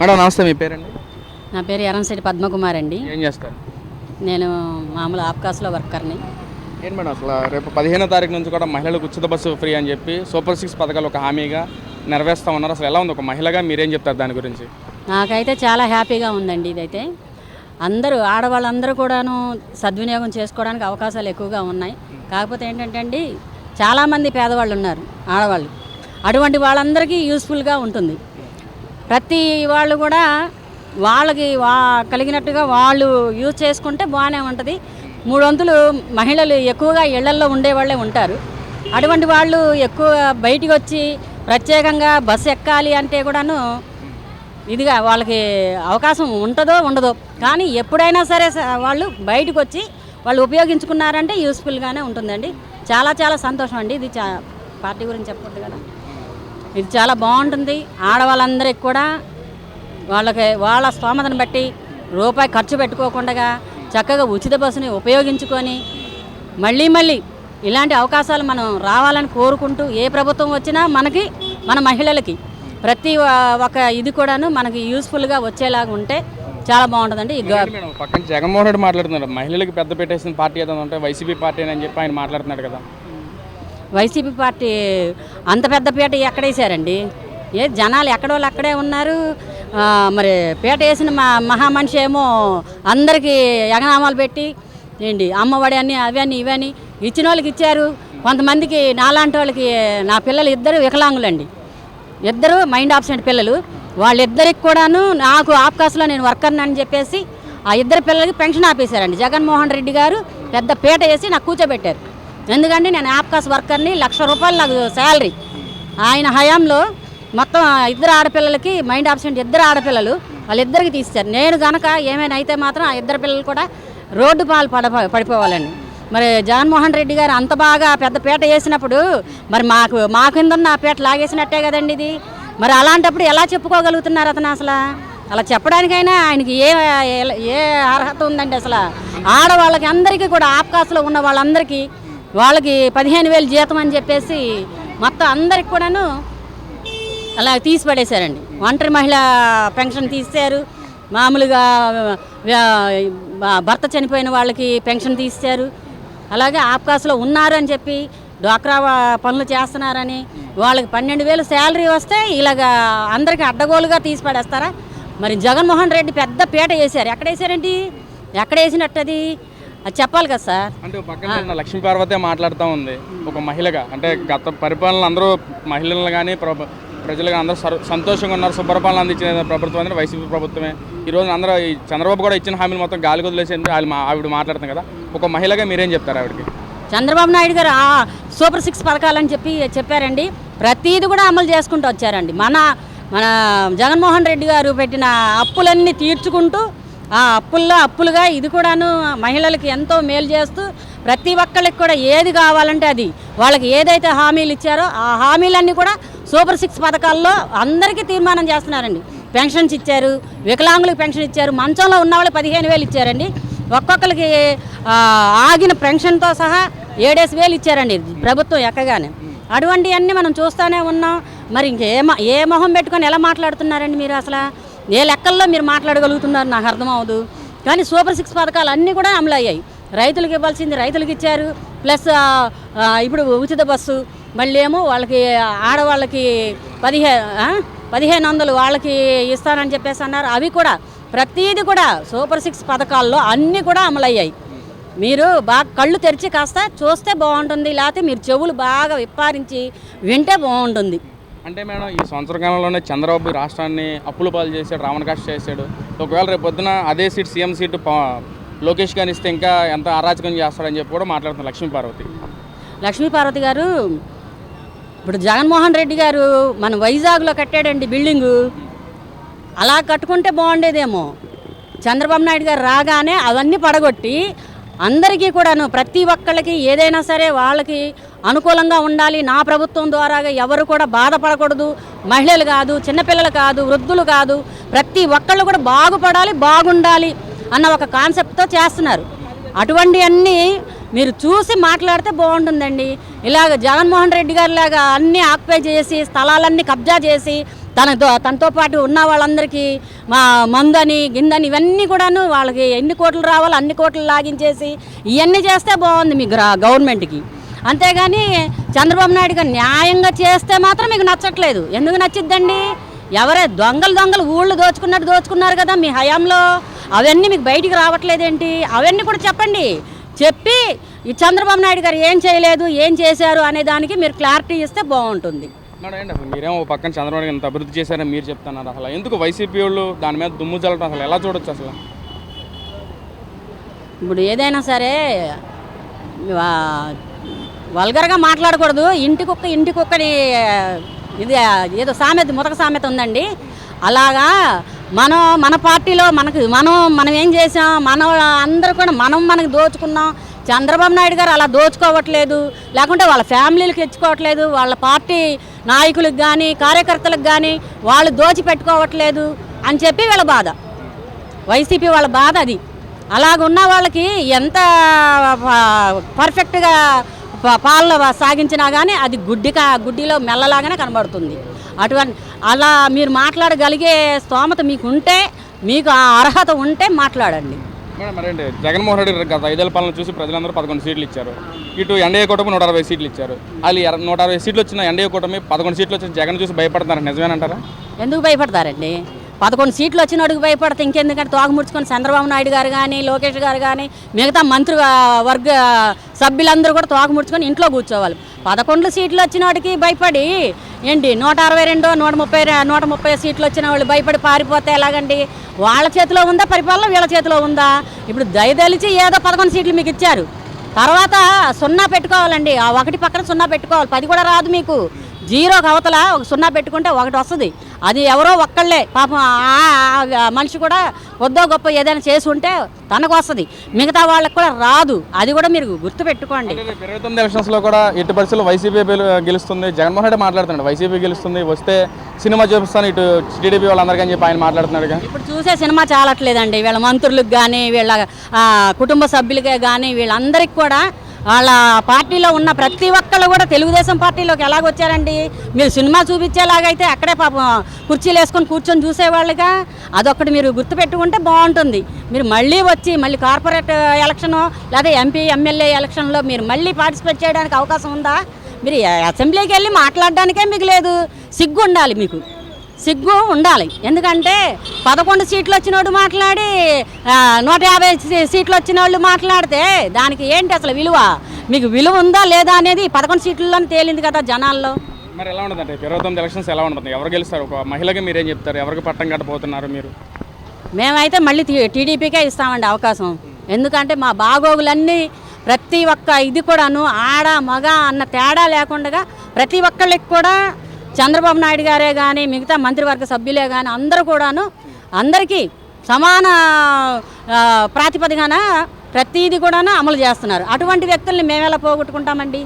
Madam నమస్తే మీ పేరండి? నా పేరు ఎరంశెట్టి పద్మకుమార్ అండి. ఏం చేస్తారు? నేను మామూలు ఆప్కాస్లో వర్కర్ని. ఏంటి మేడం అసలు రేపు పదిహేనో తారీఖు నుంచి కూడా మహిళలకు ఉచిత బస్సు ఫ్రీ అని చెప్పి సూపర్ సిక్స్ పథకాలు ఒక హామీగా నెరవేరుస్తా ఉన్నారు. అసలు ఎలా ఉంది? ఒక మహిళగా మీరేం చెప్తారు దాని గురించి? నాకైతే చాలా హ్యాపీగా ఉందండి ఇదైతే. అందరూ ఆడవాళ్ళందరూ కూడాను సద్వినియోగం చేసుకోవడానికి అవకాశాలు ఎక్కువగా ఉన్నాయి. కాకపోతే ఏంటంటే అండి చాలామంది పేదవాళ్ళు ఉన్నారు ఆడవాళ్ళు. అటువంటి వాళ్ళందరికీ యూస్ఫుల్గా ఉంటుంది. ప్రతి వాళ్ళు కూడా వాళ్ళకి వా కలిగినట్టుగా వాళ్ళు యూజ్ చేసుకుంటే బాగానే ఉంటుంది. మూడు వంతులు మహిళలు ఎక్కువగా ఇళ్ళల్లో ఉండేవాళ్ళే ఉంటారు. అటువంటి వాళ్ళు ఎక్కువ బయటికి వచ్చి ప్రత్యేకంగా బస్సు ఎక్కాలి అంటే కూడాను ఇదిగా వాళ్ళకి అవకాశం ఉంటుందో ఉండదో. కానీ ఎప్పుడైనా సరే స- వాళ్ళు బయటకు వచ్చి వాళ్ళు ఉపయోగించుకున్నారంటే యూస్ఫుల్గానే ఉంటుందండి. చాలా చాలా సంతోషం అండి. ఇది చా పార్టీ గురించి చెప్పొద్దు కదా. ఇది చాలా బాగుంటుంది. ఆడవాళ్ళందరికీ కూడా వాళ్ళకి వాళ్ళ స్తోమతను బట్టి రూపాయి ఖర్చు పెట్టుకోకుండా చక్కగా ఉచిత బస్సుని ఉపయోగించుకొని మళ్ళీ మళ్ళీ ఇలాంటి అవకాశాలు మనం రావాలని కోరుకుంటూ ఏ ప్రభుత్వం వచ్చినా మనకి మన మహిళలకి ప్రతి ఒక ఇది కూడాను మనకి యూస్ఫుల్గా వచ్చేలాగా ఉంటే చాలా బాగుంటుందండి. పక్కన జగన్మోహన్ రెడ్డి మాట్లాడుతున్నారు. మహిళలకు పెద్ద పెట్టేసిన పార్టీ ఏదైనా ఉంటే వైసీపీ పార్టీ అని చెప్పి ఆయన మాట్లాడుతున్నాడు కదా. వైసీపీ పార్టీ అంత పెద్ద పీట ఎక్కడేసారండి ఏ జనాలు ఎక్కడోళ్ళు అక్కడే ఉన్నారు. మరి పీట వేసిన మా మహామనిషి ఏమో అందరికీ ఎగనామాలు పెట్టి ఏంటి అమ్మఒడి అని అవని ఇవని ఇచ్చిన వాళ్ళకి ఇచ్చారు. కొంతమందికి నాలాంటి వాళ్ళకి నా పిల్లలు ఇద్దరు వికలాంగులండి. ఇద్దరు మైండ్ ఆబ్సెంట్ పిల్లలు. వాళ్ళిద్దరికి కూడాను నాకు ఆప్కాస్లో నేను వర్కర్ని అని చెప్పేసి ఆ ఇద్దరు పిల్లలకి పెన్షన్ ఆపేశారండి. జగన్మోహన్ రెడ్డి గారు పెద్ద పీట వేసి నాకు కూర్చోబెట్టారు. ఎందుకంటే నేను ఆప్కాస్ వర్కర్ని లక్ష రూపాయలు నాకు శాలరీ. ఆయన హయాంలో మొత్తం ఇద్దరు ఆడపిల్లలకి మైండ్ ఆబ్సెంట్ ఇద్దరు ఆడపిల్లలు వాళ్ళిద్దరికి తీస్తారు నేను కనుక ఏమైనా అయితే మాత్రం ఆ ఇద్దరు పిల్లలు కూడా రోడ్డు పాలు పడ పడిపోవాలండి మరి జగన్మోహన్ రెడ్డి గారు అంత బాగా పెద్ద పీట వేసినప్పుడు మరి మాకు మా కింద ఉన్న ఆ పీట లాగేసినట్టే కదండి ఇది. మరి అలాంటప్పుడు ఎలా చెప్పుకోగలుగుతున్నారు అతను అసలు? అలా చెప్పడానికైనా ఆయనకి ఏ ఏ- ఏ అర్హత ఉందండి అసలు? ఆడవాళ్ళకి అందరికీ కూడా ఆప్కాస్లో ఉన్న వాళ్ళందరికీ వాళ్ళకి పదిహేను వేలు జీతం అని చెప్పేసి మొత్తం అందరికి కూడాను అలా తీసి పడేశారండి. ఒంటరి మహిళ పెన్షన్ తీశారు మామూలుగా భర్త చనిపోయిన వాళ్ళకి పెన్షన్ తీశారు అలాగే ఆప్కాస్లో ఉన్నారు అని చెప్పి డ్వాక్రా పనులు చేస్తున్నారని వాళ్ళకి పన్నెండు వేలు శాలరీ వస్తే ఇలాగా అందరికి అడ్డగోలుగా తీసి పడేస్తారా? మరి జగన్మోహన్ రెడ్డి పెద్ద పీట వేశారు. ఎక్కడ వేసారండి ఎక్కడ వేసినట్టు అది చెప్పాలి కదా సార్. అంటే పక్కన లక్ష్మీ పార్వతే మాట్లాడుతూ ఉంది ఒక మహిళగా. అంటే గత పరిపాలన అందరూ మహిళలు కానీ ప్రజలుగా అందరూ సంతోషంగా ఉన్నారు శుభ్రపాలన అందించిన ప్రభుత్వం అంటే వైసీపీ ప్రభుత్వమే. ఈ రోజు అందరూ ఈ చంద్రబాబు కూడా ఇచ్చిన హామీలు మొత్తం గాలి వదిలేసి ఆవిడ మాట్లాడుతుంది కదా. ఒక మహిళగా మీరేం చెప్తారు ఆవిడకి? చంద్రబాబు నాయుడు గారు ఆ సూపర్ సిక్స్ పథకాలని చెప్పి చెప్పారండి. ప్రతీది కూడా అమలు చేసుకుంటూ వచ్చారండి. మన మన జగన్మోహన్ రెడ్డి గారు పెట్టిన అప్పులన్నీ తీర్చుకుంటూ ఆ అప్పుల్లో అప్పులుగా ఇది కూడాను మహిళలకి ఎంతో మేలు చేస్తూ ప్రతి ఒక్కళ్ళకి కూడా ఏది కావాలంటే అది. వాళ్ళకి ఏదైతే హామీలు ఇచ్చారో ఆ హామీలన్నీ కూడా సూపర్ సిక్స్ పథకాల్లో అందరికీ తీర్మానం చేస్తున్నారండి. పెన్షన్స్ ఇచ్చారు వికలాంగులకు పెన్షన్ ఇచ్చారు మంచంలో ఉన్న వాళ్ళు పదిహేను వేలు ఇచ్చారండి. ఒక్కొక్కరికి ఆగిన పెన్షన్తో సహా ఏడేసి వేలు ఇచ్చారండి ప్రభుత్వం ఎక్కగానే. అటువంటివన్నీ మనం చూస్తూనే ఉన్నాం. మరి ఇంకే ఏ మొహం పెట్టుకొని ఎలా మాట్లాడుతున్నారండి మీరు అసలు? ఏ లెక్కల్లో మీరు మాట్లాడగలుగుతున్నారు నాకు అర్థమవుదు కానీ సూపర్ సిక్స్ పథకాలు అన్నీ కూడా అమలు అయ్యాయి. రైతులకు ఇవ్వాల్సింది రైతులకు ఇచ్చారు. ప్లస్ ఇప్పుడు ఉచిత బస్సు మళ్ళీ ఏమో వాళ్ళకి ఆడవాళ్ళకి పదిహే పదిహేను వందలు వాళ్ళకి ఇస్తానని చెప్పేసి అన్నారు. అవి కూడా ప్రతీది కూడా సూపర్ సిక్స్ పథకాల్లో అన్నీ కూడా అమలయ్యాయి మీరు బాగా కళ్ళు తెరిచి కాస్త చూస్తే బాగుంటుంది. లేకపోతే మీరు చెవులు బాగా విప్పారించి వింటే బాగుంటుంది. అంటే మేడం ఈ సంవత్సర కాలంలోనే చంద్రబాబు రాష్ట్రాన్ని అప్పుల పాలు చేశాడు రావణకాష్ చేశాడు. ఒకవేళ రేపు పొద్దున అదే సీట్ సీఎం సీటు లోకేష్ గారిని ఇస్తే ఇంకా ఎంత అరాచకం చేస్తాడని చెప్పి కూడా మాట్లాడుతున్నారు లక్ష్మీపార్వతి లక్ష్మీపార్వతి గారు ఇప్పుడు జగన్మోహన్ రెడ్డి గారు మన వైజాగ్లో కట్టాడండి బిల్డింగు. అలా కట్టుకుంటే బాగుండేదేమో. చంద్రబాబు నాయుడు గారు రాగానే అవన్నీ పడగొట్టి అందరికీ కూడాను ప్రతి ఒక్కళ్ళకి ఏదైనా సరే వాళ్ళకి అనుకూలంగా ఉండాలి. నా ప్రభుత్వం ద్వారాగా ఎవరు కూడా బాధపడకూడదు. మహిళలు కాదు చిన్నపిల్లలు కాదు వృద్ధులు కాదు ప్రతి ఒక్కళ్ళు కూడా బాగుపడాలి బాగుండాలి అన్న ఒక కాన్సెప్ట్తో చేస్తున్నారు. అటువంటి అన్నీ మీరు చూసి మాట్లాడితే బాగుంటుందండి. ఇలాగ జగన్మోహన్ రెడ్డి గారి లాగా అన్నీ ఆక్యుపై చేసి స్థలాలన్నీ కబ్జా చేసి తన తనతో పాటు ఉన్న వాళ్ళందరికీ మా మందని గిందని ఇవన్నీ కూడాను వాళ్ళకి ఎన్ని కోట్లు రావాలో అన్ని కోట్లు లాగించేసి ఇవన్నీ చేస్తే బాగుంది మీకు గవర్నమెంట్కి. అంతేగాని చంద్రబాబు నాయుడు గారు న్యాయంగా చేస్తే మాత్రం మీకు నచ్చట్లేదు. ఎందుకు నచ్చిద్దండి? ఎవరే దొంగలు దొంగలు ఊళ్ళు దోచుకున్నట్టు దోచుకున్నారు కదా మీ హయాంలో. అవన్నీ మీకు బయటికి రావట్లేదేంటి? అవన్నీ కూడా చెప్పండి. చెప్పి ఈ చంద్రబాబు నాయుడు గారు ఏం చేయలేదు ఏం చేశారు అనే దానికి మీరు క్లారిటీ ఇస్తే బాగుంటుంది. మేడం ఏంటి అసలు. మీరేమో పక్కన చంద్రబాబు ఎంత ఇంత అభివృద్ధి చేశారని మీరు చెప్తున్నారు. అసలు ఎందుకు వైసీపీ వాళ్ళు దాని మీద దుమ్ము చల్లడం అసలు ఎలా చూడొచ్చు అసలు? ఇప్పుడు ఏదైనా సరే వల్గర్గా మాట్లాడకూడదు. ఇంటికొక్క ఇంటికొక్కని ఇది ఏదో సామెత ముతక సామెత ఉందండి. అలాగా మనం మన పార్టీలో మనకు మనం మనం ఏం చేసాం మనం అందరూ కూడా మనం మనకు దోచుకున్నాం. చంద్రబాబు నాయుడు గారు అలా దోచుకోవట్లేదు. లేకుంటే వాళ్ళ ఫ్యామిలీలకు తెచ్చుకోవట్లేదు. వాళ్ళ పార్టీ నాయకులకు కానీ కార్యకర్తలకు కానీ వాళ్ళు దోచి పెట్టుకోవట్లేదు అని చెప్పి వీళ్ళ బాధ. వైసీపీ వాళ్ళ బాధ అది. అలాగున్న వాళ్ళకి ఎంత పర్ఫెక్ట్గా ప- పాలన సాగించినా కానీ అది గుడ్డిక గుడ్డిలో మెల్లలాగానే కనబడుతుంది. అటువంటి అలా మీరు మాట్లాడగలిగే స్తోమత మీకు ఉంటే మీకు ఆ అర్హత ఉంటే మాట్లాడండి. మేడం మరేంటి జగన్మోహన్ రెడ్డి గత ఐదేళ్ళ పాలన చూసి ప్రజలందరూ పదకొండు సీట్లు ఇచ్చారు. ఇటు ఎన్డీఏ కూటమి నూట అరవై సీట్లు ఇచ్చారు. వాళ్ళు నూట అరవై సీట్లు వచ్చిన ఎన్డీఏ కూటమి పదకొండు సీట్లు వచ్చిన జగన్ చూసి భయపడతారు? నిజమేనంటారా? ఎందుకు భయపడతారండి? పదకొండు సీట్లు వచ్చినోడికి భయపడితే ఇంకెందుకంటే తోకముడుచుకొని చంద్రబాబు నాయుడు గారు కానీ లోకేష్ గారు కానీ మిగతా మంత్రి వర్గ సభ్యులందరూ కూడా తోకముడుచుకొని ఇంట్లో కూర్చోవాలి. పదకొండు సీట్లు వచ్చినోడికి భయపడి. ఏంటి నూట అరవై రెండు నూట ముప్పై నూట ముప్పై సీట్లు వచ్చిన వాళ్ళు భయపడి పారిపోతే ఎలాగండి? వాళ్ళ చేతిలో ఉందా? పరిపాలన వీళ్ళ చేతిలో ఉందా? ఇప్పుడు దయదలిచి ఏదో పదకొండు సీట్లు మీకు ఇచ్చారు. తర్వాత సున్నా పెట్టుకోవాలండి. ఆ ఒకటి పక్కన సున్నా పెట్టుకోవాలి. పది కూడా రాదు మీకు. జీరో అవతల ఒక సున్నా పెట్టుకుంటే ఒకటి వస్తుంది. అది ఎవరో ఒక్కళ్ళే. పాపం మనిషి కూడా కొద్దో గొప్ప ఏదైనా చేసి ఉంటే తనకు వస్తుంది. మిగతా వాళ్ళకి కూడా రాదు. అది కూడా మీరు గుర్తు పెట్టుకోండి ఇరవై తొమ్మిది ఎలక్షన్స్లో కూడా ఎట్టి పరిస్థితుల్లో వైసీపీ గెలు- గెలుస్తుంది. జగన్మోహన్ రెడ్డి మాట్లాడుతున్నాడు. వైసీపీ గెలుస్తుంది. వస్తే సినిమా చూపిస్తాను. ఇటు టీడీపీ వాళ్ళందరికీ అని చెప్పి ఆయన మాట్లాడుతున్నాడుగా. ఇప్పుడు చూసే సినిమా చాలట్లేదండి. వీళ్ళ మంత్రులకు కానీ వీళ్ళ కుటుంబ సభ్యులకే కానీ వీళ్ళందరికీ కూడా వాళ్ళ పార్టీలో ఉన్న ప్రతి ఒక్కళ్ళు కూడా తెలుగుదేశం పార్టీలోకి ఎలాగొచ్చారండి మీరు సినిమా చూపించేలాగైతే అక్కడే పాపం కుర్చీలు వేసుకొని కూర్చొని చూసేవాళ్ళుగా? అదొకటి మీరు గుర్తుపెట్టుకుంటే బాగుంటుంది. మీరు మళ్ళీ వచ్చి మళ్ళీ కార్పొరేట్ ఎలక్షను లేదా ఎంపీ ఎమ్మెల్యే ఎలక్షన్లో మీరు మళ్ళీ పార్టిసిపేట్ చేయడానికి అవకాశం ఉందా? మీరు అసెంబ్లీకి వెళ్ళి మాట్లాడడానికే మీకు లేదు. సిగ్గు ఉండాలి మీకు. సిగ్గు ఉండాలి. ఎందుకంటే పదకొండు సీట్లు వచ్చినోడు మాట్లాడి నూట యాభై సీట్లు వచ్చిన వాళ్ళు మాట్లాడితే దానికి ఏంటి అసలు విలువ? మీకు విలువ ఉందా లేదా అనేది పదకొండు సీట్లలోనే తేలింది కదా జనాల్లో. మరి ఎలా ఉంటుంది అంటే ఇరవై తొమ్మిది ఎలక్షన్స్ ఎలా ఉంటుంది. ఎవరు గెలుస్తారు? ఒక మహిళగా మీరేం చెప్తారు? ఎవరికి పట్టం కట్టబోతున్నారు మీరు? మేమైతే మళ్ళీ టీడీపీకే ఇస్తామండి అవకాశం. ఎందుకంటే మా బాగోగులన్నీ ప్రతి ఒక్క ఇది కూడాను ఆడ మగ అన్న తేడా లేకుండా ప్రతి ఒక్కళ్ళకి కూడా చంద్రబాబు నాయుడు గారే కానీ మిగతా మంత్రివర్గ సభ్యులే కానీ అందరూ కూడాను అందరికీ సమాన ప్రాతిపదిగాన ప్రాతిపదికన ప్రతిదీ కూడాను అమలు చేస్తున్నారు. అటువంటి వ్యక్తుల్ని మేమెలా పోగొట్టుకుంటామండి?